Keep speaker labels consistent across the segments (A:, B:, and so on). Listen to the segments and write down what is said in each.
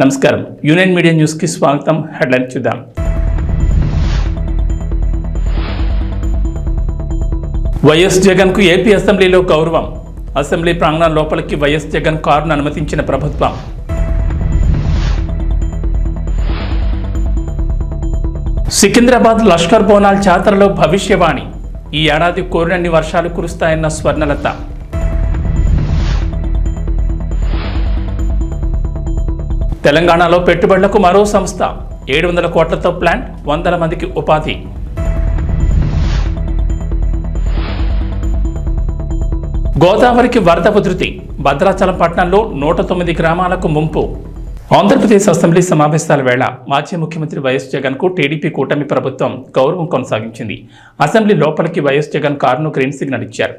A: నమస్కారం union media న్యూస్కి స్వాగతం హెడ్లైన్ చూద్దాం వైఎస్ జగన్కు ఏపీ అసెంబ్లీలో గౌరవం అసెంబ్లీ ప్రాంగణం లోపలికి వైఎస్ జగన్ కారును అనుమతించిన ప్రభుత్వం సికింద్రాబాద్ లష్కర్ బోనాల్ జాతరలో భవిష్యవాణి ఈ ఏడాది కోరినన్ని వర్షాలు కురుస్తాయన్న స్వర్ణలత తెలంగాణలో పెట్టుబడులకు మరో సంస్థ ఏడు వందల కోట్లతో ప్లాంట్ వందల మందికి ఉపాధి గోదావరికి వరద ఉధృతి భద్రాచలం పట్టణంలో నూట తొమ్మిది గ్రామాలకు ముంపు ఆంధ్రప్రదేశ్ అసెంబ్లీ సమావేశాల వేళ మాజీ ముఖ్యమంత్రి వైఎస్ జగన్కు టీడీపీ కూటమి ప్రభుత్వం గౌరవం కొనసాగించింది అసెంబ్లీ లోపలికి వైఎస్ జగన్ కారును గ్రీన్ సిగ్నల్ ఇచ్చారు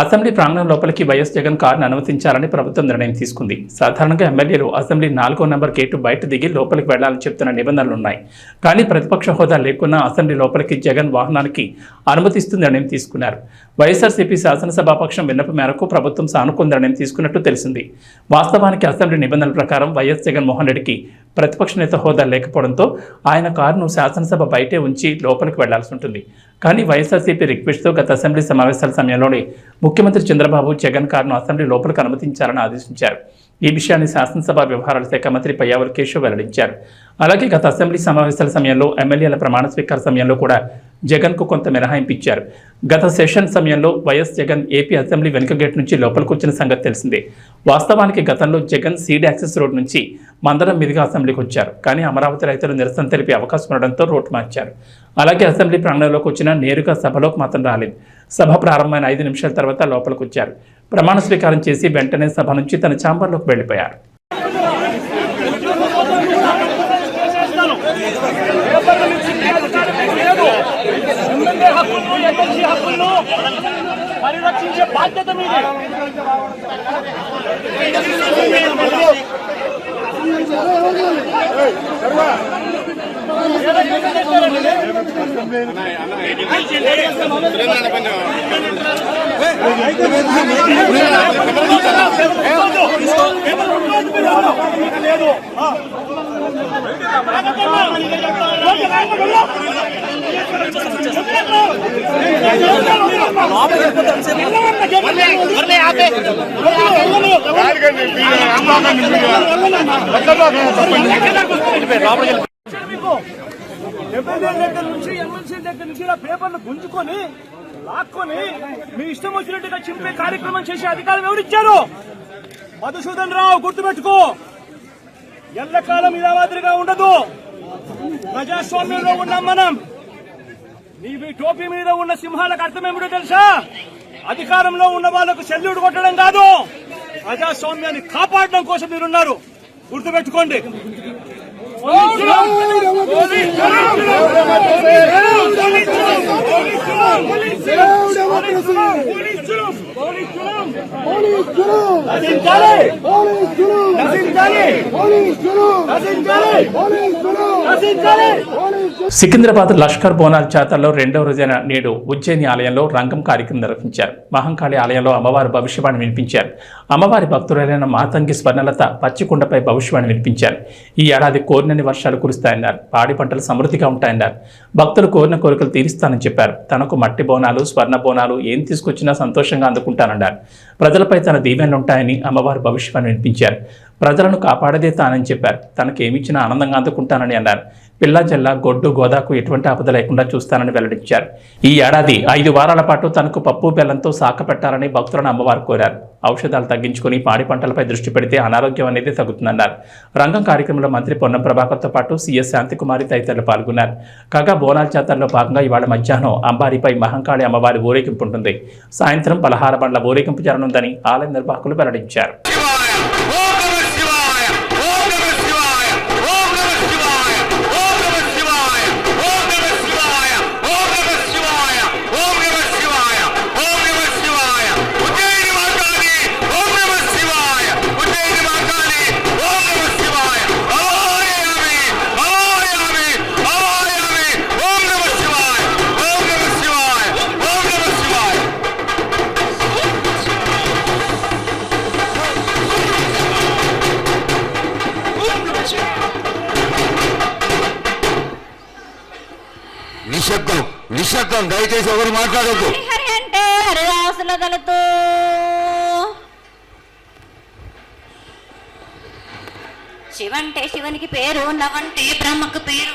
A: అసెంబ్లీ ప్రాంగణం లోపలికి వైఎస్ జగన్ కారును అనుమతించాలని ప్రభుత్వం నిర్ణయం తీసుకుంది సాధారణంగా ఎమ్మెల్యేలు అసెంబ్లీ నాలుగో నెంబర్ గేటు బయట దిగి లోపలికి వెళ్లాలని చెప్తున్న నిబంధనలున్నాయి కానీ ప్రతిపక్ష హోదా లేకున్నా అసెంబ్లీ లోపలికి జగన్ వాహనానికి అనుమతిస్తూ నిర్ణయం తీసుకున్నారు వైఎస్ఆర్సీపీ శాసనసభాపక్షం విన్నప మేరకు ప్రభుత్వం సానుకూల నిర్ణయం తీసుకున్నట్టు తెలిసింది వాస్తవానికి అసెంబ్లీ నిబంధనల ప్రకారం వైఎస్ జగన్మోహన్ రెడ్డికి ప్రతిపక్ష నేత హోదా లేకపోవడంతో ఆయన కారును శాసనసభ బయటే ఉంచి లోపలికి వెళ్లాల్సి ఉంటుంది కానీ వైఎస్ఆర్సీపీ రిక్వెస్ట్తో గత అసెంబ్లీ సమావేశాల సమయంలోనే ముఖ్యమంత్రి చంద్రబాబు జగన్ కారును అసెంబ్లీ లోపలికి అనుమతించాలని ఆదేశించారు ఈ విషయాన్ని శాసనసభ వ్యవహారాల శాఖ మంత్రి పయ్యావర్ కేశవ్ వెల్లడించారు అలాగే గత అసెంబ్లీ సమావేశాల సమయంలో ఎమ్మెల్యేల ప్రమాణ స్వీకార సమయంలో కూడా జగన్కు కొంత మినహాయింపు ఇచ్చారు గత సెషన్ సమయంలో వైఎస్ జగన్ ఏపీ అసెంబ్లీ వెనుక గేట్ నుంచి లోపలికి వచ్చిన సంగతి తెలిసిందే వాస్తవానికి గతంలో జగన్ సీడ్ యాక్సెస్ రోడ్ నుంచి మందరం మీదుగా అసెంబ్లీకి వచ్చారు కానీ అమరావతి రైతులు నిరసన తెలిపే అవకాశం ఉండడంతో రోడ్ మార్చారు అలాగే అసెంబ్లీ ప్రాంగణంలోకి వచ్చిన నేరుగా సభలోకి మాత్రం రాలేదు సభ ప్రారంభమైన ఐదు నిమిషాల తర్వాత లోపలికి వచ్చారు ప్రమాణ స్వీకారం చేసి వెంటనే సభ నుంచి తన ఛాంబర్లోకి వెళ్ళిపోయారు ఎమ్మెల్యే హక్కులను ఎమ్మెల్సీ హక్కులను పరిరక్షించే బాధ్యత మీది లేదు ఎమ్మెల్యే దగ్గర నుంచి ఎమ్మెల్సీ దగ్గర నుంచి ఇలా గుంజుకొని లాక్కొని మీ ఇష్టం వచ్చినట్టుగా చింపే కార్యక్రమం చేసే అధికారులు ఎవరిచ్చారు మధుసూదన్ రావు గుర్తుపెట్టుకో ఎల్లకాలం ఇలా మాదిరిగా ఉండదు ప్రజాస్వామ్యంలో ఉన్నాం మనం నీవి టోపీ మీద ఉన్న సింహాలకు అర్థమేమిటో తెలుసా అధికారంలో ఉన్న వాళ్లకు సెల్యూట్ కొట్టడం కాదు ప్రజాస్వామ్యాన్ని కాపాడడం కోసం మీరున్నారు గుర్తుపెట్టుకోండి సికింద్రాబాద్ లష్కర్ బోనాల్ జాతరలో రెండవ రోజైన నేడు ఉజ్జయిని ఆలయంలో రంగం కార్యక్రమం నిర్వహించారు మహంకాళి ఆలయంలో అమ్మవారి భవిష్యవాణి వినిపించారు అమ్మవారి భక్తురాలైన మాతంగి స్వర్ణలత పచ్చికొండపై భవిష్యవాణి వినిపించారు ఈ ఏడాది కోరినని వర్షాలు కురుస్తాయన్నారు పాడి పంటలు సమృద్ధిగా ఉంటాయన్నారు భక్తులు కోరిన కోరికలు తీరుస్తానని చెప్పారు తనకు మట్టి బోనాలు స్వర్ణ బోనాలు ఏం తీసుకొచ్చినా సంతోషంగా అందుకుంటానన్నారు ప్రజలపై తన ఉంటాయని అమ్మవారి భవిష్యవాణి వినిపించారు ప్రజలను కాపాడదే తానని చెప్పారు తనకేమిచ్చినా ఆనందంగా అందుకుంటానని అన్నారు పిల్ల జిల్లా గొడ్డు గోదాకు ఎటువంటి ఆపద లేకుండా చూస్తానని వెల్లడించారు ఈ ఏడాది ఐదు వారాల పాటు తనకు పప్పు బెల్లంతో సాక పెట్టాలని భక్తులను అమ్మవారు కోరారు ఔషధాలు తగ్గించుకుని పాడి పంటలపై దృష్టి పెడితే అనారోగ్యం అనేది తగ్గుతుందన్నారు రంగం కార్యక్రమంలో మంత్రి పొన్నం ప్రభాకర్తో పాటు సీఎస్ శాంతికుమారి తదితరులు పాల్గొన్నారు కాగా బోనాల జాతరలో భాగంగా ఇవాళ మధ్యాహ్నం అంబారిపై మహంకాళి అమ్మవారి ఊరేగింపు ఉంటుంది సాయంత్రం పలహార బండ్ల ఊరేగింపు జరగనుందని ఆలయ నిర్వాహకులు వెల్లడించారు
B: నిశ్శబ్దం దయచేసి ఎవరు మాట్లాడద్దు అంటే హరిదాసుల శివంటే శివునికి పేరు నవంటే బ్రహ్మకు పేరు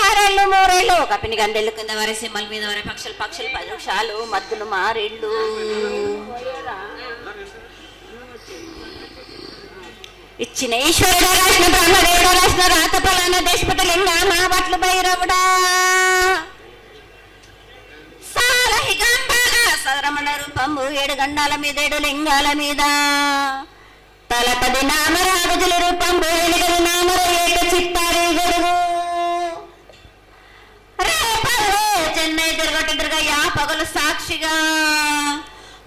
B: ఆరేళ్ళు మూరేళ్ళు ఒక పిని గండెళ్ళు కింద వరే సింహల మీద వరే పక్షులు పక్షులు పలుషాలు మద్దులు మారేళ్ళు ఇచ్చిన ఈశ్వరుడు రాసిన బ్రహ్మదేవుడు రాసిన రాత పలానా దేశపట లింగ మా బట్లు భైరవుడా సరమణ రూపము ఏడు గండాల మీద ఏడు లింగాల మీద తలపది నామరాగజుల రూపం ఎలుగలు నామర ఏడు చిత్తారి గొడుగు రేపే చెన్నై దుర్గట దుర్గయ్య పగలు సాక్షిగా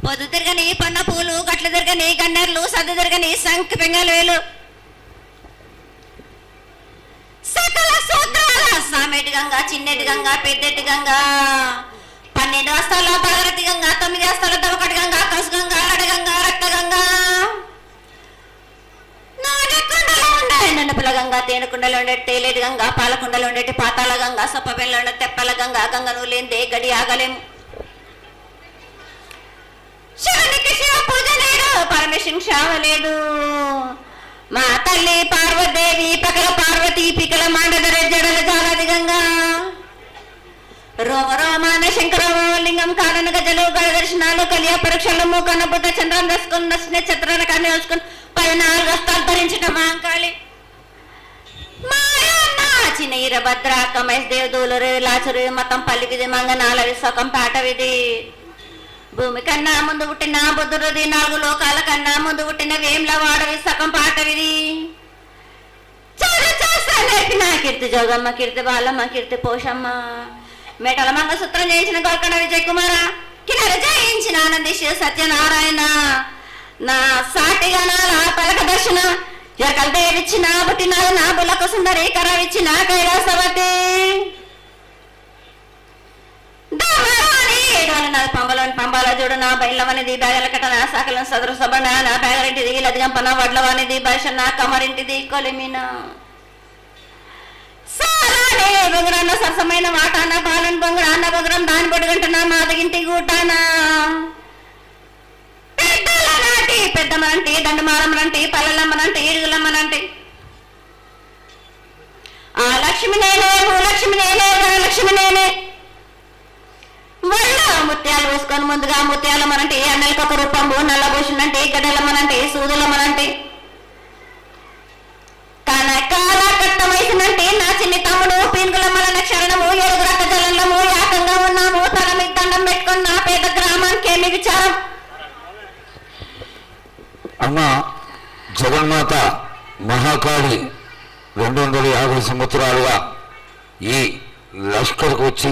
B: పొద్దు తిరగని పన్న పూలు గట్లు తిరగని గన్నర్లు సద్దు తిరగని సంఖ పెంగళవేలు సకల సూత్రాల సామెటి గంగా చిన్నటి గంగా పెద్దటి గంగా పన్నెండు రాష్ట్రాల్లో తలగరతి గంగా తొమ్మిది రాష్ట్రాల్లో తవకటి గంగా కసు గంగా అడగంగా రక్త గంగా గంగా తేనెకుండలో ఉండే తేలేటి గంగా పాలకుండలో ఉండేటి పాతాల గంగా సొప్పబెల్లో ఉండే తెప్పల గంగా గంగ నువ్వు లేనిదే గడి ఆగలేము శివునికి శివ పూజ లేదు పరమేశ్వరునికి లేదు మా తల్లి పార్వదేవి పకల పార్వతి పికల మాండదర జడల జాలాదిగంగా రోమ రోమాన శంకరలింగం కారణ గజలు గడ దర్శనాలు కలియ పరీక్షలు మూకనబుద్ధ చంద్రం దసుకున్న నక్షత్రాల కన్ను కానీ పై నాలుగు వస్తాలు ధరించిన మాంకాళి చిన్న ఈరభద్ర కమేష్ దేవ్ దూలరు లాచరు మతం పల్లికిది మంగనాల విశ్వకం పాటవిది భూమి కన్నా ముందు పుట్టిన బుద్ధుడిది నాలుగు లోకాల కన్నా ముందు పుట్టిన వేమ్ల వాడవి సగం పాటవిది నా కీర్తి జోగమ్మ కీర్తి బాలమ్మ కీర్తి పోషమ్మ మేటల సూత్రం చేయించిన గోల్కొండ విజయ్ కుమార కిన్నర జయించిన ఆనందీశ సత్యనారాయణ నా సాటిగా నా పలక దర్శన ఎక్కడ దేవిచ్చిన బుట్టిన నా బుల్లకు సుందరి ఇచ్చిన కైలాసవతి గాలిన పంబలోని పంబాల జోడున బయలవనిది బేగలకటన సకలం సదరు సభన నా బేగరింటిది లదిగంపన వడ్లవనిది భవిష్యన్న కమరింటిది కొలిమిన సారానే బొంగురన్న సరసమైన వాటాన పాలన బొంగురాన్న బొంగురం దాని పొడుగంటున్న మాదగింటి గూటానా పెద్దల నాటి పెద్దమనంటి దండమారం రంటి పల్ల ముత్యాలు పోసుకొని ముందుగా ముత్యాలమ్మనంటే అన్నలకు ఒక రూపము అంటే గడ్డలమ్మనంటే సూదులమ్మనంటే కనకాల కట్టమేసినంటే నా చిన్ని తమ్ముడు పీనుగులమ్మలన్న క్షరణము ఏడుగురక్క జలంలో ఏకంగా ఉన్నాము తల మీద దండం పెట్టుకుని నా పేద గ్రామానికి ఏమి విచారం
C: అమ్మ జగన్మాత మహాకాళి రెండు వందల యాభై సంవత్సరాలుగా ఈ లష్కర్కి వచ్చి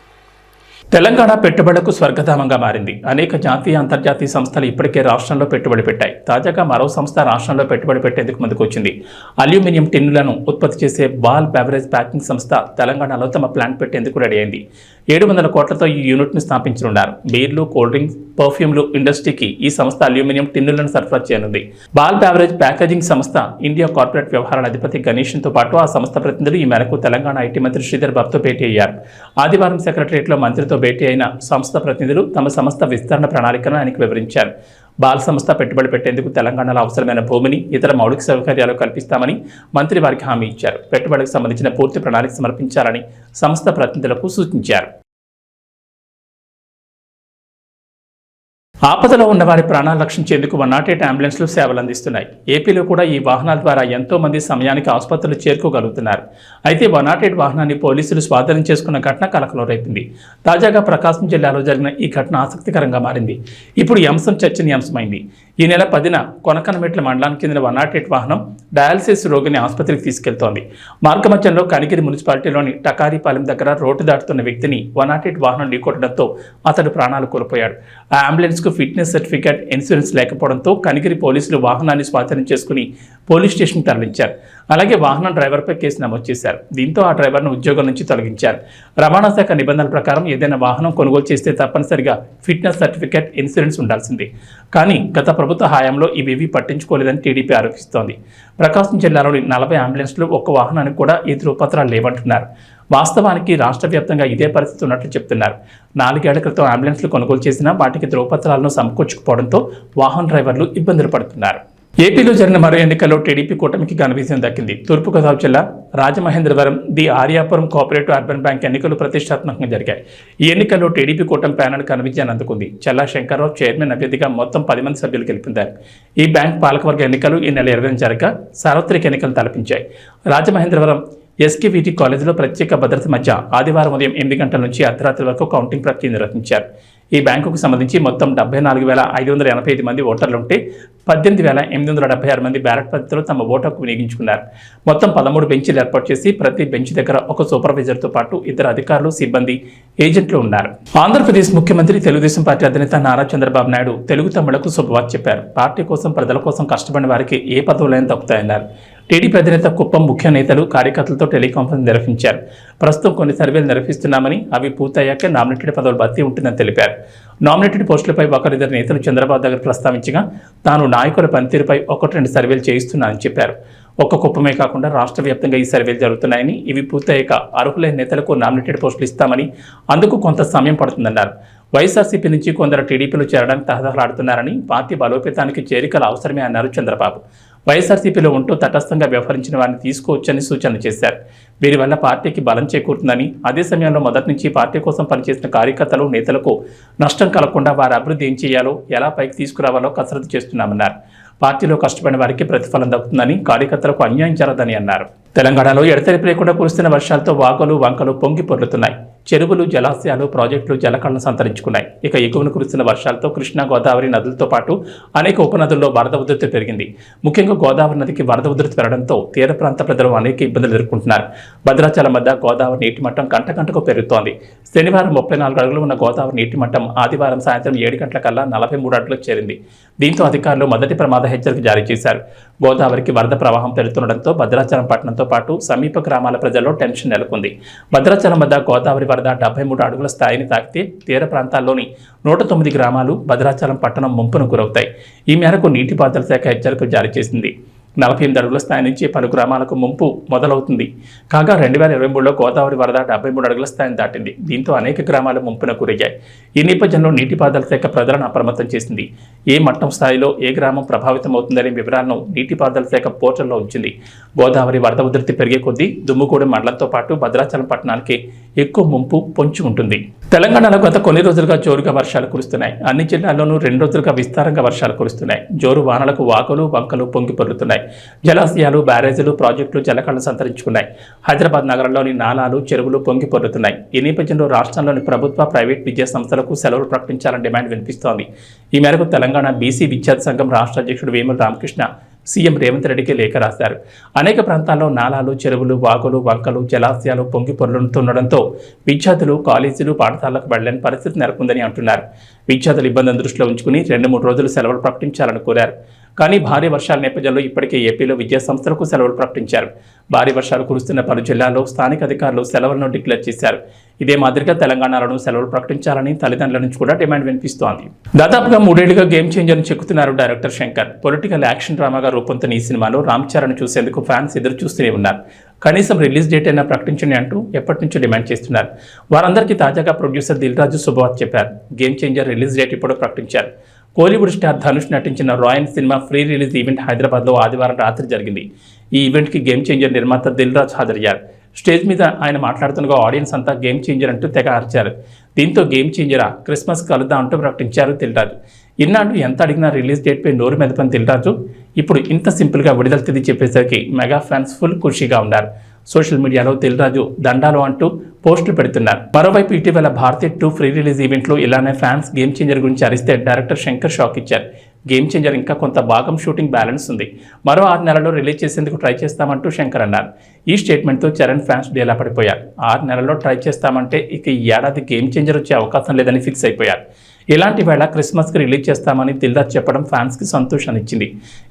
A: తెలంగాణ పెట్టుబడులకు స్వర్గధామంగా మారింది అనేక జాతీయ అంతర్జాతీయ సంస్థలు ఇప్పటికే రాష్ట్రంలో పెట్టుబడి పెట్టాయి తాజాగా మరో సంస్థ రాష్ట్రంలో పెట్టుబడి పెట్టేందుకు ముందుకొచ్చింది అల్యూమినియం టిన్నులను ఉత్పత్తి చేసే బాల్ బెవరేజ్ ప్యాకింగ్ సంస్థ తెలంగాణలో తమ ప్లాంట్ పెట్టేందుకు రెడీ అయింది ఏడు వందల కోట్లతో ఈ యూనిట్ను స్థాపించనున్నారు బీర్లు కూల్ డ్రింక్స్ పర్ఫ్యూమ్లు ఇండస్ట్రీకి ఈ సంస్థ అల్యూమినియం టిన్నులను సరఫరా చేయనుంది బాల్ బ్యావరేజ్ ప్యాకేజింగ్ సంస్థ ఇండియా కార్పొరేట్ వ్యవహారాల అధిపతి తో పాటు ఆ సంస్థ ప్రతినిధులు ఈ మేరకు తెలంగాణ ఐటీ మంత్రి శ్రీధర్ బాబుతో భేటీ అయ్యారు ఆదివారం సెక్రటరియట్లో మంత్రితో భేటీ అయిన సంస్థ ప్రతినిధులు తమ సంస్థ విస్తరణ ప్రణాళికను ఆయనకు వివరించారు బాల సంస్థ పెట్టుబడి పెట్టేందుకు తెలంగాణలో అవసరమైన భూమిని ఇతర మౌలిక సౌకర్యాలు కల్పిస్తామని మంత్రి వారికి హామీ ఇచ్చారు పెట్టుబడికి సంబంధించిన పూర్తి ప్రణాళిక సమర్పించాలని సంస్థ ప్రతినిధులకు సూచించారు ఆపదలో ఉన్న వారి ప్రాణాలు రక్షించేందుకు వన్ నాట్ ఎయిట్ అంబులెన్స్లు సేవలు అందిస్తున్నాయి ఏపీలో కూడా ఈ వాహనాల ద్వారా ఎంతో మంది సమయానికి ఆసుపత్రులు చేరుకోగలుగుతున్నారు అయితే వన్ వాహనాన్ని పోలీసులు స్వాధీనం చేసుకున్న ఘటన కలకలం రేపింది తాజాగా ప్రకాశం జిల్లాలో జరిగిన ఈ ఘటన ఆసక్తికరంగా మారింది ఇప్పుడు ఈ అంశం చర్చనీయాంశమైంది ఈ నెల పదిన కొనకనమెట్ల మండలానికి చెందిన వన్ నాట్ ఎయిట్ వాహనం డయాలసిస్ రోగిని ఆసుపత్రికి తీసుకెళ్తోంది మార్గమధ్యంలో కనిగిరి మున్సిపాలిటీలోని టకారిపాలెం దగ్గర రోడ్డు దాటుతున్న వ్యక్తిని వన్ నాట్ ఎయిట్ వాహనం ఢీకొట్టడంతో అతడు ప్రాణాలు కోల్పోయాడు ఆ అంబులెన్స్కు ఫిట్నెస్ సర్టిఫికేట్ ఇన్సూరెన్స్ లేకపోవడంతో కనిగిరి పోలీసులు వాహనాన్ని స్వాధీనం చేసుకుని పోలీస్ స్టేషన్ తరలించారు అలాగే వాహనం డ్రైవర్పై కేసు నమోదు చేశారు దీంతో ఆ డ్రైవర్ను ఉద్యోగం నుంచి తొలగించారు రవాణా శాఖ నిబంధనల ప్రకారం ఏదైనా వాహనం కొనుగోలు చేస్తే తప్పనిసరిగా ఫిట్నెస్ సర్టిఫికేట్ ఇన్సూరెన్స్ ఉండాల్సింది కానీ గత ప్రభుత్వ హయాంలో ఇవేవి పట్టించుకోలేదని టీడీపీ ఆరోపిస్తోంది ప్రకాశం జిల్లాలోని నలభై అంబులెన్స్లు ఒక్క వాహనానికి కూడా ఈ ధృవపత్రాలు లేవంటున్నారు వాస్తవానికి రాష్ట్ర వ్యాప్తంగా ఇదే పరిస్థితి ఉన్నట్లు చెప్తున్నారు నాలుగేళ్ల క్రితం అంబులెన్స్లు కొనుగోలు చేసినా వాటికి ధృవపత్రాలను సమకూర్చుకుపోవడంతో వాహన డ్రైవర్లు ఇబ్బందులు పడుతున్నారు ఏపీలో జరిగిన మరో ఎన్నికల్లో టీడీపీ కూటమికి ఘన విజయం దక్కింది తూర్పుగోదావరి జిల్లా Rajamahendravaram the Aryapuram cooperative urban bank ఎన్నికలు ప్రతిష్టాత్మకంగా జరిగాయి ఈ ఎన్నికల్లో టీడీపీ కూటమి ప్యానల్ ఘన విజయాన్ని అందుకుంది చల్లా శంకర్రావు చైర్మన్ అభ్యర్థిగా మొత్తం పది మంది సభ్యులు గెలిపిందారు ఈ బ్యాంక్ పాలకవర్గ ఎన్నికలు ఈ నెల ఇరవై జరగ సార్వత్రిక ఎన్నికలు తలపించాయి రాజమహేంద్రవరం ఎస్కేవీటీ కాలేజీలో ప్రత్యేక భద్రత మధ్య ఆదివారం ఉదయం ఎనిమిది గంటల నుంచి అర్ధరాత్రి వరకు కౌంటింగ్ ప్రక్రియ నిర్వహించారు ఈ బ్యాంకుకు సంబంధించి మొత్తం డెబ్బై నాలుగు వేల ఐదు వందల ఎనభై ఐదు మంది ఓటర్లుంటే పద్దెనిమిది వేల ఎనిమిది వందల డెబ్బై ఆరు మంది బ్యాలెట్ పద్ధతిలో తమ హక్కు వినియోగించుకున్నారు మొత్తం పదమూడు బెంచీలు ఏర్పాటు చేసి ప్రతి బెంచ్ దగ్గర ఒక సూపర్వైజర్తో పాటు ఇద్దరు అధికారులు సిబ్బంది ఏజెంట్లు ఉన్నారు ఆంధ్రప్రదేశ్ ముఖ్యమంత్రి తెలుగుదేశం పార్టీ అధినేత నారా చంద్రబాబు నాయుడు తెలుగు తమ్ముళ్లకు శుభవార్త చెప్పారు పార్టీ కోసం ప్రజల కోసం కష్టపడిన వారికి ఏ పదవులైనా తప్పుతాయన్నారు టీడీపీ అధినేత కుప్పం ముఖ్య నేతలు కార్యకర్తలతో టెలికాన్ఫరెన్స్ నిర్వహించారు ప్రస్తుతం కొన్ని సర్వేలు నిర్వహిస్తున్నామని అవి పూర్తయ్యాక నామినేటెడ్ పదవులు భర్తీ ఉంటుందని తెలిపారు నామినేటెడ్ పోస్టులపై ఒకరిద్దరు నేతలు చంద్రబాబు దగ్గర ప్రస్తావించగా తాను నాయకుల పనితీరుపై ఒకటి రెండు సర్వేలు చేయిస్తున్నానని చెప్పారు ఒక్క కుప్పమే కాకుండా రాష్ట్ర వ్యాప్తంగా ఈ సర్వేలు జరుగుతున్నాయని ఇవి పూర్తయ్యాక అర్హులైన నేతలకు నామినేటెడ్ పోస్టులు ఇస్తామని అందుకు కొంత సమయం పడుతుందన్నారు వైఎస్ఆర్సీపీ నుంచి కొందరు టీడీపీలో చేరడానికి తహదహలాడుతున్నారని పార్టీ బలోపేతానికి చేరికలు అవసరమే అన్నారు చంద్రబాబు వైఎస్ఆర్సీపీలో ఉంటూ తటస్థంగా వ్యవహరించిన వారిని తీసుకోవచ్చని సూచనలు చేశారు వీరి వల్ల పార్టీకి బలం చేకూరుతుందని అదే సమయంలో మొదటి నుంచి పార్టీ కోసం పనిచేసిన కార్యకర్తలు నేతలకు నష్టం కలగకుండా వారి అభివృద్ధి ఏం చేయాలో ఎలా పైకి తీసుకురావాలో కసరత్తు చేస్తున్నామన్నారు పార్టీలో కష్టపడిన వారికి ప్రతిఫలం దక్కుతుందని కార్యకర్తలకు అన్యాయం జరగదని అన్నారు తెలంగాణలో ఎడతెరిపి లేకుండా కురుస్తున్న వర్షాలతో వాగులు వంకలు పొంగి పొర్లుతున్నాయి చెరువులు జలాశయాలు ప్రాజెక్టులు జలకళను సంతరించుకున్నాయి ఇక ఎగువను కురుస్తున్న వర్షాలతో కృష్ణా గోదావరి నదులతో పాటు అనేక ఉపనదుల్లో వరద ఉధృతి పెరిగింది ముఖ్యంగా గోదావరి నదికి వరద ఉధృతి పెరగడంతో తీర ప్రాంత ప్రజలు అనేక ఇబ్బందులు ఎదుర్కొంటున్నారు భద్రాచలం వద్ద గోదావరి నీటి మట్టం గంట గంటకు పెరుగుతోంది శనివారం ముప్పై నాలుగు అడుగులు ఉన్న గోదావరి నీటి మట్టం ఆదివారం సాయంత్రం ఏడు గంటల కల్లా నలభై మూడు అడుగులకు చేరింది దీంతో అధికారులు మొదటి ప్రమాద హెచ్చరిక జారీ చేశారు గోదావరికి వరద ప్రవాహం పెరుగుతుండటంతో భద్రాచలం పట్టణంతో పాటు సమీప గ్రామాల ప్రజల్లో టెన్షన్ నెలకొంది భద్రాచలం వద్ద గోదావరి వరద డెబ్బై మూడు అడుగుల స్థాయిని తాకితే తీర ప్రాంతాల్లోని నూట తొమ్మిది గ్రామాలు భద్రాచలం పట్టణం ముంపును గురవుతాయి ఈ మేరకు నీటిపారుదల శాఖ హెచ్చరిక జారీ చేసింది నలభై ఎనిమిది అడుగుల స్థాయి నుంచి పలు గ్రామాలకు ముంపు మొదలవుతుంది కాగా రెండు వేల ఇరవై మూడులో గోదావరి వరద డెబ్బై మూడు అడుగుల స్థాయిని దాటింది దీంతో అనేక గ్రామాలు ముంపున గురయ్యాయి ఈ నేపథ్యంలో నీటిపారుదల శాఖ ప్రజలను అప్రమత్తం చేసింది ఏ మట్టం స్థాయిలో ఏ గ్రామం ప్రభావితం అవుతుందనే వివరాలను నీటిపారుదల శాఖ పోర్టల్లో ఉంచింది గోదావరి వరద ఉధృతి పెరిగే కొద్దీ దుమ్ముగూడెం మండలంతో పాటు భద్రాచలం పట్టణానికి ఎక్కువ ముంపు పొంచి ఉంటుంది తెలంగాణలో గత కొన్ని రోజులుగా జోరుగా వర్షాలు కురుస్తున్నాయి అన్ని జిల్లాల్లోనూ రెండు రోజులుగా విస్తారంగా వర్షాలు కురుస్తున్నాయి జోరు వానలకు వాకలు వంకలు పొంగి పొర్లుతున్నాయి జలాశయాలు బ్యారేజీలు ప్రాజెక్టులు జలకళ్ళు సంతరించుకున్నాయి హైదరాబాద్ నగరంలోని నాలాలు చెరువులు పొంగి పొర్లుతున్నాయి ఈ నేపథ్యంలో రాష్ట్రంలోని ప్రభుత్వ ప్రైవేట్ విద్యా సంస్థలకు సెలవులు ప్రకటించాలని డిమాండ్ వినిపిస్తోంది ఈ మేరకు తెలంగాణ బీసీ విద్యార్థి సంఘం రాష్ట్ర అధ్యక్షుడు వేముల రామకృష్ణ సీఎం రేవంత్ రెడ్డికి లేఖ రాశారు అనేక ప్రాంతాల్లో నాలాలు చెరువులు వాగులు వంకలు జలాశయాలు పొంగి పొరులుతుండటంతో విద్యార్థులు కాలేజీలు పాఠశాలకు వెళ్లని పరిస్థితి నెలకొందని అంటున్నారు విద్యార్థులు ఇబ్బందులను దృష్టిలో ఉంచుకుని రెండు మూడు రోజులు సెలవులు ప్రకటించాలని కోరారు కానీ భారీ వర్షాల నేపథ్యంలో ఇప్పటికే ఏపీలో విద్యాసంస్థలకు సెలవులు ప్రకటించారు భారీ వర్షాలు కురుస్తున్న పలు జిల్లాల్లో స్థానిక అధికారులు సెలవులను డిక్లేర్ చేశారు ఇదే మాదిరిగా తెలంగాణలోను సెలవులు ప్రకటించాలని తల్లిదండ్రుల నుంచి కూడా డిమాండ్ వినిపిస్తోంది దాదాపుగా మూడేళ్లుగా గేమ్ చేంజర్ చెక్కుతున్నారు డైరెక్టర్ శంకర్ పొలిటికల్ యాక్షన్ డ్రామాగా రూపొందిన ఈ సినిమాలో రామ్ చరణ్ చూసేందుకు ఫ్యాన్స్ ఎదురు చూస్తూనే ఉన్నారు కనీసం రిలీజ్ డేట్ అయినా ప్రకటించండి అంటూ ఎప్పటి నుంచో డిమాండ్ చేస్తున్నారు వారందరికీ తాజాగా ప్రొడ్యూసర్ దిల్రాజు శుభవాత్ చెప్పారు గేమ్ చేంజర్ రిలీజ్ డేట్ ఇప్పుడు ప్రకటించారు కోలీవుడ్ స్టార్ ధనుష్ నటించిన Raayan cinema pre release event హైదరాబాద్లో ఆదివారం రాత్రి జరిగింది ఈ ఈవెంట్కి గేమ్ చేంజర్ నిర్మాత దిల్రాజ్ హాజరయ్యారు స్టేజ్ మీద ఆయన మాట్లాడుతుండగా ఆడియన్స్ అంతా గేమ్ చేంజర్ అంటూ తెగ అరిచారు దీంతో గేమ్ చేంజరా క్రిస్మస్ కలుద్దాం అంటూ ప్రకటించారు దిల్రాజు ఇన్నాళ్ళు ఎంత అడిగినా రిలీజ్ డేట్పై నోరు మీద పని దిల్రాజు ఇప్పుడు ఇంత సింపుల్గా విడుదల తిది చెప్పేసరికి మెగా ఫ్యాన్స్ ఫుల్ ఖుషీగా ఉన్నారు సోషల్ మీడియాలో దిల్రాజు దండాలు అంటూ పోస్టులు పెడుతున్నారు మరోవైపు ఇటీవల భారతీయ టూ ఫ్రీ రిలీజ్ ఈవెంట్లో ఇలానే ఫ్యాన్స్ గేమ్ చేంజర్ గురించి అరిస్తే డైరెక్టర్ శంకర్ షాక్ ఇచ్చారు గేమ్ చేంజర్ ఇంకా కొంత భాగం షూటింగ్ బ్యాలెన్స్ ఉంది మరో ఆరు నెలల్లో రిలీజ్ చేసేందుకు ట్రై చేస్తామంటూ శంకర్ అన్నారు ఈ స్టేట్మెంట్తో చరణ్ ఫ్యాన్స్ డేలా పడిపోయారు ఆరు నెలల్లో ట్రై చేస్తామంటే ఇక ఈ ఏడాది గేమ్ చేంజర్ వచ్చే అవకాశం లేదని ఫిక్స్ అయిపోయారు ఇలాంటి వేళ క్రిస్మస్కి రిలీజ్ చేస్తామని దిల్దార్ చెప్పడం ఫ్యాన్స్కి సంతోషాన్ని ఇచ్చింది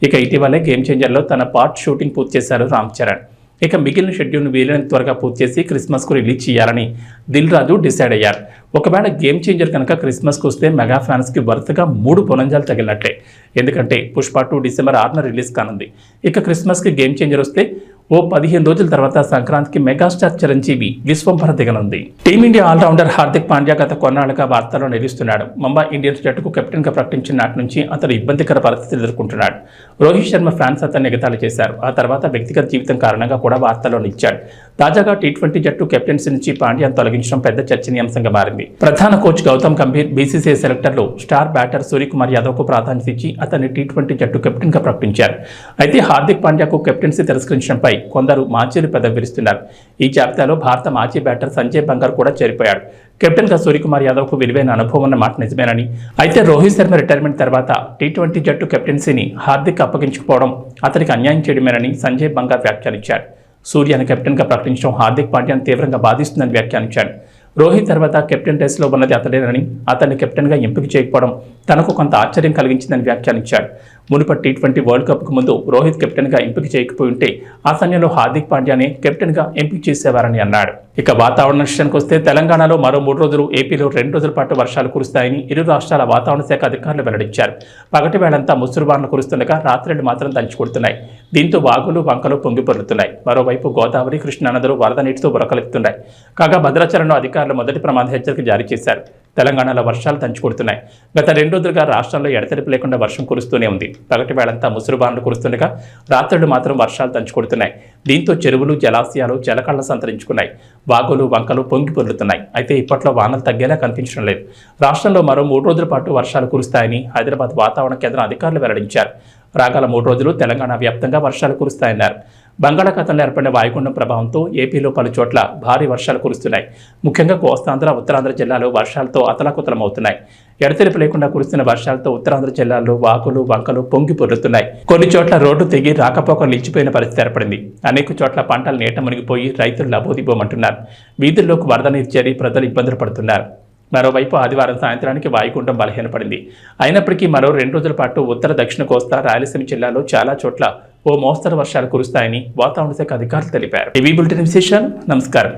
A: ఇక ఇటీవలే గేమ్ చేంజర్లో తన పార్ట్ షూటింగ్ పూర్తి చేశారు రామ్ చరణ్ ఇక మిగిలిన షెడ్యూల్ను వీలైనంత త్వరగా పూర్తి చేసి క్రిస్మస్కు రిలీజ్ చేయాలని దిల్ రాజు డిసైడ్ అయ్యారు ఒకవేళ గేమ్ చేంజర్ కనుక క్రిస్మస్కి వస్తే మెగా ఫ్యాన్స్కి వరుసగా మూడు పొలంజాలు తగిలినట్టే ఎందుకంటే పుష్ప టూ డిసెంబర్ ఆరున రిలీజ్ కానుంది ఇక క్రిస్మస్కి గేమ్ చేంజర్ వస్తే ఓ పదిహేను రోజుల తర్వాత సంక్రాంతికి megastar Chiranjeevi Vishwambhara team India all-rounder Hardik హార్దిక్ పాండ్యా గత కొన్నాళ్లుగా వార్తల్లో నిలుస్తున్నాడు ముంబై ఇండియన్స్ జట్టుకు కెప్టెన్గా ప్రకటించిన నాటి నుంచి అతను ఇబ్బందికర పరిస్థితులు ఎదుర్కొంటున్నాడు రోహిత్ శర్మ ఫ్యాన్స్ అతన్ని ఎగతాళి చేశారు ఆ తర్వాత వ్యక్తిగత జీవితం కారణంగా కూడా వార్తల్లో నిలిచాడు తాజాగా టీ ట్వంటీ జట్టు కెప్టెన్సీ నుంచి పాండ్యాను తొలగించడం పెద్ద చర్చనీయాంశంగా మారింది ప్రధాన కోచ్ గౌతమ్ గంభీర్ బీసీసీఐ సెలెక్టర్లు స్టార్ బ్యాటర్ సూర్యకుమార్ యాదవ్కు ప్రాధాన్యత ఇచ్చి అతన్ని టీ ట్వంటీ జట్టు కెప్టెన్ గా ప్రకటించారు అయితే హార్దిక్ పాండ్యాకు కెప్టెన్సీ తిరస్కరించడంపై కొందరు మాజీలు పెద్ద విరుస్తున్నారు ఈ జాబితాలో భారత మాజీ బ్యాటర్ సంజయ్ బంగార్ కూడా చేరిపోయాడు కెప్టెన్గా సూర్యకుమార్ యాదవ్కు విలువైన అనుభవం ఉన్న మాట నిజమేనని అయితే రోహిత్ శర్మ రిటైర్మెంట్ తర్వాత టీ ట్వంటీ జట్టు కెప్టెన్సీని హార్దిక్ అప్పగించుకోవడం అతనికి అన్యాయం చేయడమేనని సంజయ్ బంగార్ వ్యాఖ్యానించారు సూర్యను కెప్టెన్గా ప్రకటించడం హార్దిక్ పాండ్యాను తీవ్రంగా బాధిస్తుందని వ్యాఖ్యానించాడు రోహిత్ తర్వాత కెప్టెన్ రేస్లో ఉన్నది అతడేనని అతన్ని కెప్టెన్గా ఎంపిక చేయకపోవడం తనకు కొంత ఆశ్చర్యం కలిగించిందని వ్యాఖ్యానించాడు మునుపటి టీ ట్వంటీ వరల్డ్ కప్కు ముందు రోహిత్ కెప్టెన్గా ఎంపిక చేయకపోయి ఉంటే ఆ సమయంలో హార్దిక్ పాండ్యాని కెప్టెన్గా ఎంపిక చేసేవారని అన్నాడు ఇక వాతావరణ విషయానికి వస్తే తెలంగాణలో మరో మూడు రోజులు ఏపీలో రెండు రోజుల పాటు వర్షాలు కురుస్తాయని ఇరు రాష్ట్రాల వాతావరణ శాఖ అధికారులు వెల్లడించారు పగటి వేళంతా ముసురుబాన్లు కురుస్తుండగా రాత్రులు మాత్రం దంచుకుడుతున్నాయి దీంతో వాగులు వంకలు పొంగిపొర్లుతున్నాయి మరోవైపు గోదావరి కృష్ణానదులు వరద నీటితో బురకలెత్తున్నాయి కాగా భద్రాచలంలో అధికారులు మొదటి ప్రమాద హెచ్చరిక జారీ చేశారు తెలంగాణలో వర్షాలు దంచుకొడుతున్నాయి గత రెండు రోజులుగా రాష్ట్రంలో ఎడతెరిపి లేకుండా వర్షం కురుస్తూనే ఉంది పగటి వేళంతా ముసురుబారులు కురుస్తుండగా రాత్రులు మాత్రం వర్షాలు దంచుకొడుతున్నాయి దీంతో చెరువులు జలాశయాలు జలకళ్ళ సంతరించుకున్నాయి వాగులు వంకలు పొంగి పొర్లుతున్నాయి అయితే ఇప్పట్లో వానలు తగ్గేలా కనిపించడం లేదు రాష్ట్రంలో మరో మూడు రోజుల పాటు వర్షాలు కురుస్తాయని హైదరాబాద్ వాతావరణ కేంద్రం అధికారులు వెల్లడించారు రాగల మూడు రోజులు తెలంగాణ వ్యాప్తంగా వర్షాలు కురుస్తాయన్నారు బంగాళాఖాతంలో ఏర్పడిన వాయుగుండం ప్రభావంతో ఏపీలో పలు చోట్ల భారీ వర్షాలు కురుస్తున్నాయి ముఖ్యంగా కోస్తాంధ్ర ఉత్తరాంధ్ర జిల్లాలో వర్షాలతో అతలాకుతలమవుతున్నాయి ఎడతెరిపి లేకుండా కురుస్తున్న వర్షాలతో ఉత్తరాంధ్ర జిల్లాలో వాకులు వంకలు పొంగి పొర్లుతున్నాయి కొన్ని చోట్ల రోడ్డు తెగి రాకపోకలు నిలిచిపోయిన పరిస్థితి ఏర్పడింది అనేక చోట్ల పంటలు నీట మునిగిపోయి రైతులు లబోదిబోమంటున్నారు వీధుల్లోకి వరద నీరు చేరి ప్రజలు ఇబ్బందులు పడుతున్నారు మరోవైపు ఆదివారం సాయంత్రానికి వాయుగుండం బలహీనపడింది అయినప్పటికీ మరో రెండు రోజుల పాటు ఉత్తర దక్షిణ కోస్తా రాయలసీమ జిల్లాలో చాలా చోట్ల ఓ మోస్తరు వర్షాలు కురుస్తాయని వాతావరణ శాఖ అధికారులు తెలిపారు నమస్కారం